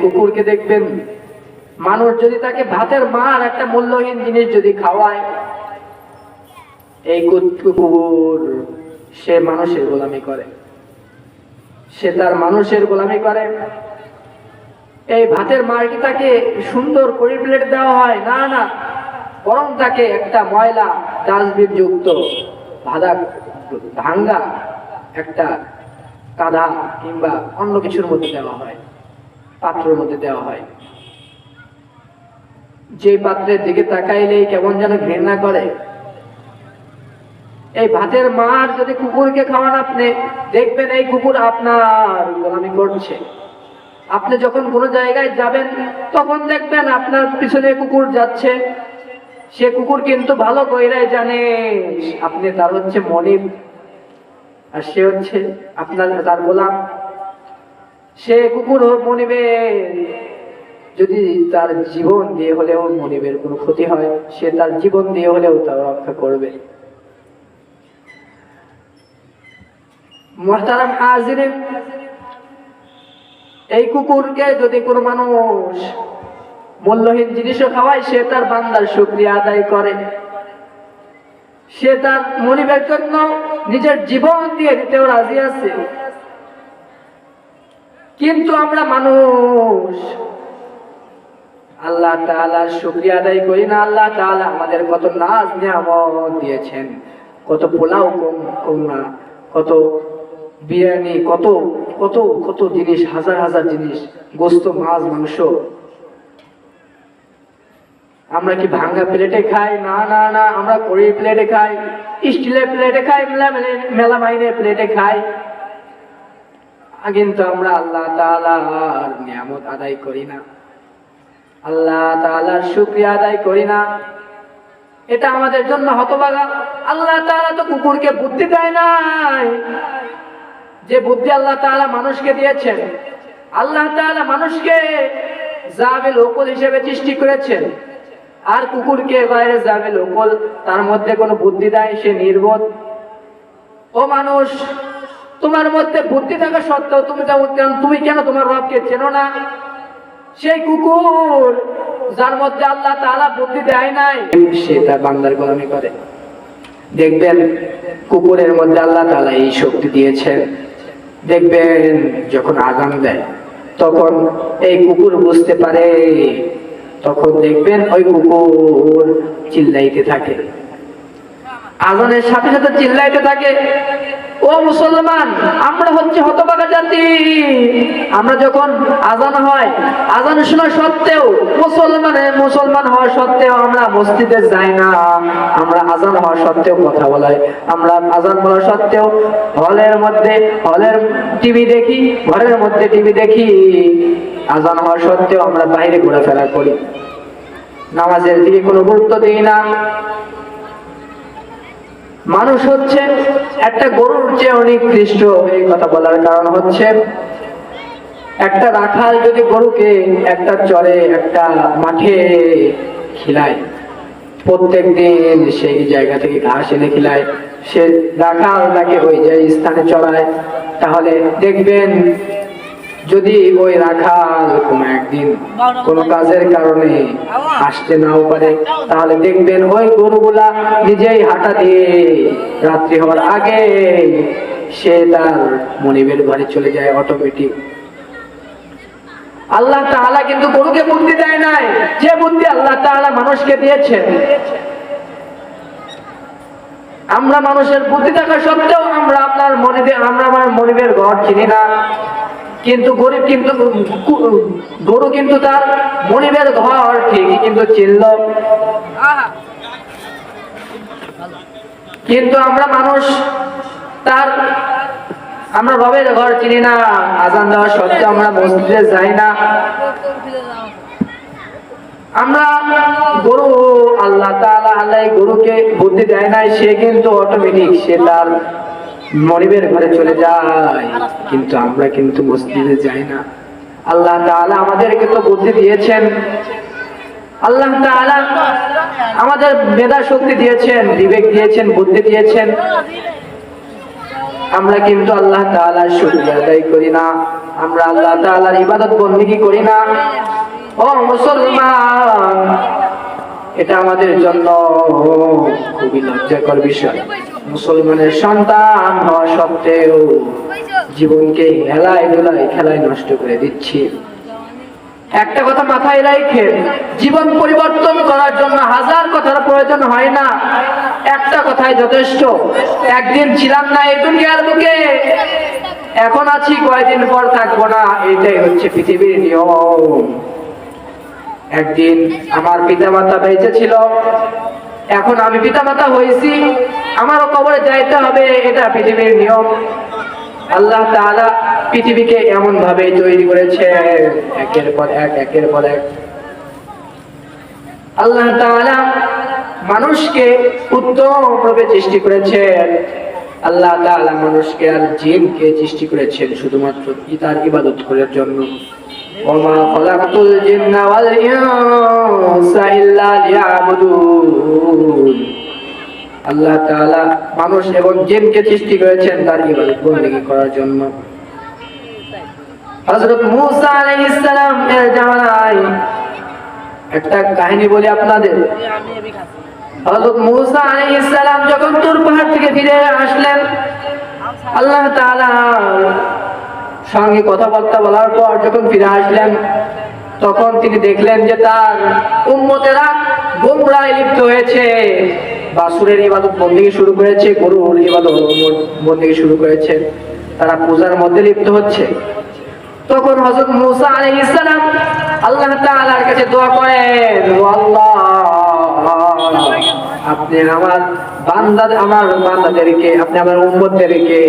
কুকুরকে দেখবেন, মানুষ যদি তাকে ভাতের মার একটা মূল্যহীন জিনিস যদি খাওয়ায়, এই কুকুর, সে মানুষের গোলামি করে। সে তার মানুষের গোলামি করে। এই ভাতের মারটি তাকে সুন্দর করে প্লেট দেওয়া হয়? না না। বরং তাকে একটা ময়লা ডাস্টবিন যুক্ত ভাদা ভাঙ্গা একটা কাদা কিংবা অন্য কিছুর মধ্যে দেওয়া হয়। পাত্রের মধ্যে দেওয়া হয়। যে পাত্রের দিকে তাকাইলেই কেমন যেন ঘৃণা করে। এই ভাতের মার যদি কুকুরকে খাওয়ান আপনি, দেখবেন এই কুকুর আপনার গোলামি করছে। আপনি যখন কোনো জায়গায় যাবেন, তখন দেখবেন আপনার পিছনে কুকুর যাচ্ছে। সে কুকুর কিন্তু ভালো কইরাই জানে, আপনি তার হচ্ছে মনিব, আর সে হচ্ছে আপনার, তার গোলাম। সে কুকুর হোক মনিবের যদি তার জীবন দিয়ে হলেও মনিবের কোনো ক্ষতি হয়, সে তার জীবন দিয়ে হলেও তা রক্ষা করবে। মোহতারাম হাজিরিন এই কুকুরকে যদি কোনো মানুষ মূল্যহীন জিনিসও খাওয়ায়, সে তার বান্দার শুক্রিয়া আদায় করে। সে তার মনিবের জন্য নিজের জীবন দিয়ে দিতেও রাজি আছে। কিন্তু আমরা মানুষ। আল্লাহ তাআলার শুক্রিয়া আদায় করি না। আল্লাহ তাআলা আমাদের কত নিয়ামত দিয়েছেন। কত পোলাও কম কত বিরিয়ানি, কত কত কত জিনিস, হাজার হাজার জিনিস, গোস্ত, মাছ, মাংস। আমরা কি ভাঙ্গা প্লেটে খাই? না না না। আমরা কড়ি প্লেটে খাই, স্টিলের প্লেটে খাই মেলা মেলা মাইনের প্লেটে খাই। কিন্তু আমরা আল্লাহ তাআলার নিয়ামত আদায় করি না। আল্লাহ তাআলার শুকরিয়া আদায় করি না। এটা আমাদের জন্য হতবাগা আল্লাহ তাআলা তো কুকুরকে বুদ্ধি দেয় নাই। যে বুদ্ধি আল্লাহ তাআলা মানুষকে দিয়েছেন, আল্লাহ তাআলা মানুষকে জাবিল ওকল হিসেবে সৃষ্টি করেছেন। আর কুকুরকে বাইরে জাবিল ওকল, তার মধ্যে কোনো বুদ্ধি দেয়, সে নির্বোধ। ও মানুষ তোমার মধ্যে বুদ্ধি থাকা সত্ত্বেও তুমি তেমন তুমি কেন তোমার রবকে চেনো না? সেই কুকুর, যার মধ্যে আল্লাহ তালা বুদ্ধি দেয় নাই, সে তার বান্দার গোলামি করে। দেখবেন কুকুরের মধ্যে আল্লাহ তালা এই শক্তি দিয়েছেন। দেখবেন যখন আগাম দেয়, তখন এই কুকুর বুঝতে পারে, তখন দেখবেন ওই কুকুর চিল্লাইতে থাকে। আজানের সাথে সাথে চিল্লাইতে থাকে। ও মুসলমান, আমরা হচ্ছে হতবাগা জাতি। আমরা যখন আজান হয়, আজান শোনা সত্ত্বেও মুসলমানের মুসলমান হওয়া সত্ত্বেও আমরা মসজিদে যাই না। আমরা আজান হওয়া সত্ত্বেও কথা বলাই। আমরা আজান বলা সত্ত্বেও হলের মধ্যে, হলের টিভি দেখি, ঘরের মধ্যে টিভি দেখি। আজান হওয়া সত্ত্বেও আমরা বাইরে ঘোরাফেরা করি। নামাজের দিকে কোনো গুরুত্ব দিই না। মানুষ হচ্ছে একটা গরুর চেয়ে অনেক কৃষ্ট এই কথা বলার কারণ হচ্ছে একটা রাখাল যদি গরুকে একটা চরে, একটা মাঠে খিলায়, প্রত্যেক দিন সেই জায়গা থেকে ঘাস এনে খিলায়, সে রাখাল তাকে ওই যে স্থানে চড়ায়, তাহলে দেখবেন যদি ওই রাখাল কোনো একদিন কোনো কাজের কারণে আসতে নাও পারে তাহলে দেখবেন ওই গরুগুলা নিজেই হাঁটা দিয়ে রাত্রি হওয়ার আগে সে তার মনিবের ঘরে চলে যায় অটোমেটিক আল্লাহ তাআলা কিন্তু গরুকে বুদ্ধি দেয় নাই। যে বুদ্ধি আল্লাহ তাআলা মানুষকে দিয়েছেন। আমরা মানুষের বুদ্ধি থাকা সত্ত্বেও আমরা আপনার মনিবে আমরা আমার মনিবের ঘর চিনি না। কিন্তু গরিব কিন্তু গরু কিন্তু তার মনিবের ঘর ঠিকই কিন্তু চিনল কিন্তু আমরা মানুষ তার আমরা রবের ঘর চিনি না আজান দেওয়া সত্ত্বেও আমরা মসজিদে যাই না। আমরা গরু আল্লাহ তাআলা আল্লাহ গরুকে বুদ্ধি দেয় নাই সে কিন্তু অটোমেটিক সে তার মনিবের ঘরে চলে যায়, কিন্তু আমরা কিন্তু মসজিদে যাই না। আল্লাহ তাআলা আমাদেরকে তো বুদ্ধি দিয়েছেন। আল্লাহ তাআলা আমাদের মেধা শক্তি দিয়েছেন, বিবেক দিয়েছেন, বুদ্ধি দিয়েছেন। আমরা কিন্তু আল্লাহ তাআলার শুকরিয়া আদায় করি না। আমরা আল্লাহ তাআলার ইবাদত বন্দিগি করি না। ও মুসলমান, এটা আমাদের জন্য খুবই লজ্জাকর বিষয়। মুসলমানের সন্তান হওয়া সত্ত্বেও জীবনকে হেলায় দোলায় খেলায় নষ্ট করে দিচ্ছি। একটা কথা মাথায় রাখেন জীবন পরিবর্তন করার জন্য হাজার কথার প্রয়োজন হয় না। একটা কথাই যথেষ্ট একদিন ছিলাম না এই দুনিয়ার বুকে। এখন আছি কয়েকদিন পর থাকব না এটাই হচ্ছে পৃথিবীর নিয়ম। একদিন আমার পিতা মাতা বেঁচে ছিল এখন আমি পিতা মাতা হয়েছি, আমারও কবরে যাইতে হবে, এটা পৃথিবীর নিয়ম। আল্লাহ তাআলা পৃথিবীকে এমন ভাবে তৈরি করেছে, একের পর এক, একের পর এক। আল্লাহ তাআলা মানুষকে উত্তম রূপে সৃষ্টি করেছেন। আল্লাহ তাআলা মানুষকে আর জিনকে সৃষ্টি করেছেন শুধুমাত্র তার ইবাদত করার জন্য। وما خلقت الجن والإنس إلا ليعبدون. আল্লাহ তাআলা মানুষ এবং জিনকে সৃষ্টি করেছেন তার ইবাদত করার জন্য। হযরত মূসা আলাইহিস সালাম এর জামানায় একটা কাহিনী বলি আপনাদের। হযরত মূসা আলাইহিস সালাম যখন তুর পাহাড় থেকে ফিরে আসলেন, আল্লাহ তাআলা সঙ্গে কথাবার্তা বলার পর যখন ফিরে আসলেন, তখন তিনি দেখলেন যে তার উম্মতেরা গোমরায় লিপ্ত হয়েছে। বাসুরের ইবাদত বন্দিকে শুরু করেছে, গরুর ইবাদত বন্দিকে শুরু করেছে। তারা পূজার মধ্যে লিপ্ত হচ্ছে। তখন হযরত মুসা আলাইহিস সালাম আল্লাহ তাআলার কাছে দোয়া করেন আল্লাহ, আপনি আমার বান্দাদের আমার বান্দাদেরকে, আপনি আমার উম্মতদেরকে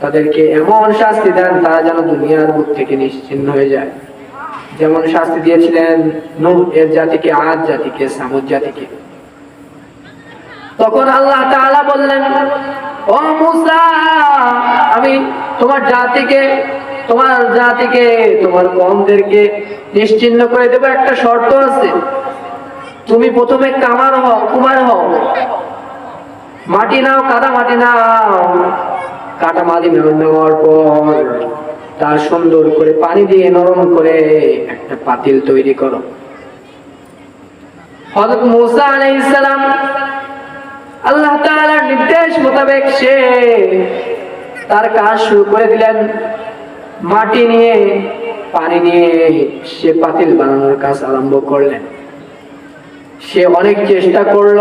তাদেরকে এমন শাস্তি দেন, তারা যেন দুনিয়ার বুক থেকে নিশ্চিন্ন হয়ে যায়। যেমন শাস্তি দিয়েছিলেন নূহ, এর জাতিকে, আদ জাতিকে, সামুদ জাতিকে। তখন আল্লাহ বললেন, ও আমি তোমার জাতিকে তোমার জাতিকে, তোমার কমদেরকে নিশ্চিন্ন করে দেবো। একটা শর্ত আছে। তুমি প্রথমে কামার হও, কুমার হও। মাটি নাও, কাদা মাটি নাও। কাটা মাটি নেওয়ার পর তার সুন্দর করে পানি দিয়ে নরম করে একটা পাতিল তৈরি করো। হযরত মুসা আল্লাহ তাআলার নির্দেশ মোতাবেক সে তার কাজ শুরু করে দিলেন। মাটি নিয়ে, পানি নিয়ে সে পাতিল বানানোর কাজ আরম্ভ করলেন। সে অনেক চেষ্টা করল,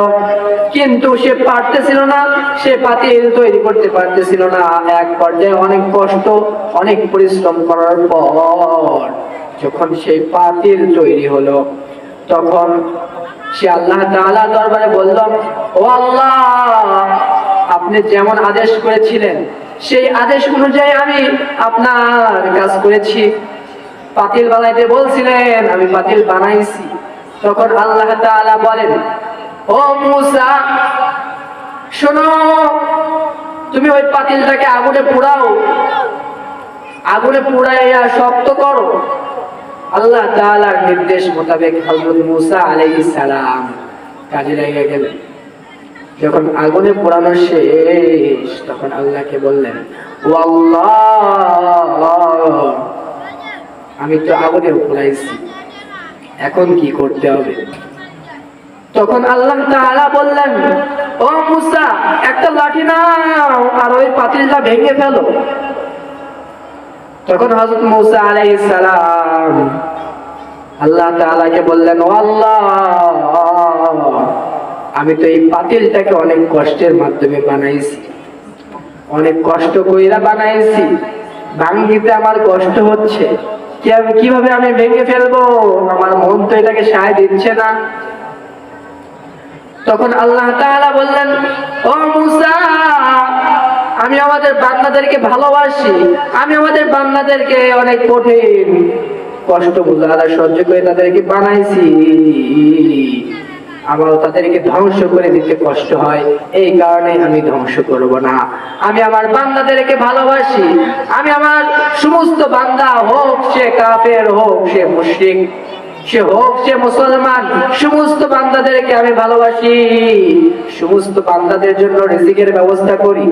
কিন্তু সে পারতেছিল না, সে পাতিল তৈরি করতে পারতেছিল না। এক পর্যায়ে অনেক কষ্ট, অনেক পরিশ্রম করার পর যখন সেই পাতিল তৈরি হলো, তখন সে আল্লাহ তাআলা দরবারে বলল, ও আল্লাহ, আপনি যেমন আদেশ করেছিলেন, সেই আদেশ অনুযায়ী আমি আপনার কাজ করেছি। পাতিল বানাইতে বলছিলেন, আমি পাতিল বানাইছি। তখন আল্লাহ বলেন, ও মুসা, শোনো, তুমি ওই পাতিলটাকে আগুনে পোড়াও। আগুনে পুড়াইয়া শক্ত করো। আল্লাহ তাআলার নির্দেশ মোতাবেক হযরত মুসা আলাইহিস সালাম কাজে লেগে গেলেন। যখন আগুনে পোড়ানো শেষ, তখন আল্লাহকে বললেন ও আল্লাহ আমি তো আগুনে পোড়াইছি। এখন কি করতে হবে? তখন আল্লাহ তাআলা বললেন, ও মুসা, একটা লাঠি নাও আর ওই পাতিলটা ভেঙে ফেলো। তখন হযরত মুসা আলাইহিস সালাম আল্লাহ তাআলাকে বললেন, ও আল্লাহ, আমি তো এই পাতিলটাকে অনেক কষ্টের মাধ্যমে বানাইছি। অনেক কষ্ট কইরা বানাইছি। ভাঙ্গিতে আমার কষ্ট হচ্ছে। কীভাবে আমি ভেঙে ফেলব? আমার মন তো এটাকে সায় দিচ্ছে না। তখন আল্লাহ বললেন, ও মুসা, আমি আমাদের বান্দাদেরকে ভালোবাসি। আমি আমাদের বান্দাদেরকে অনেক কঠিন কষ্ট বুঝা সহ্য করে তাদেরকে বানাইছি। আমারও তাদেরকে ধ্বংস করে দিতে কষ্ট হয়। এই কারণে আমি ধ্বংস করব না। আমি আমার বান্দাদেরকে ভালোবাসি। আমি আমার সমস্ত বান্দা, হোক সে কাফের, হোক সে মুশরিক, সে হোক সে মুসলমান, সমস্ত বান্দাদেরকে আমি ভালোবাসি। সমস্ত বান্দাদের জন্য রিজিকের ব্যবস্থা করি।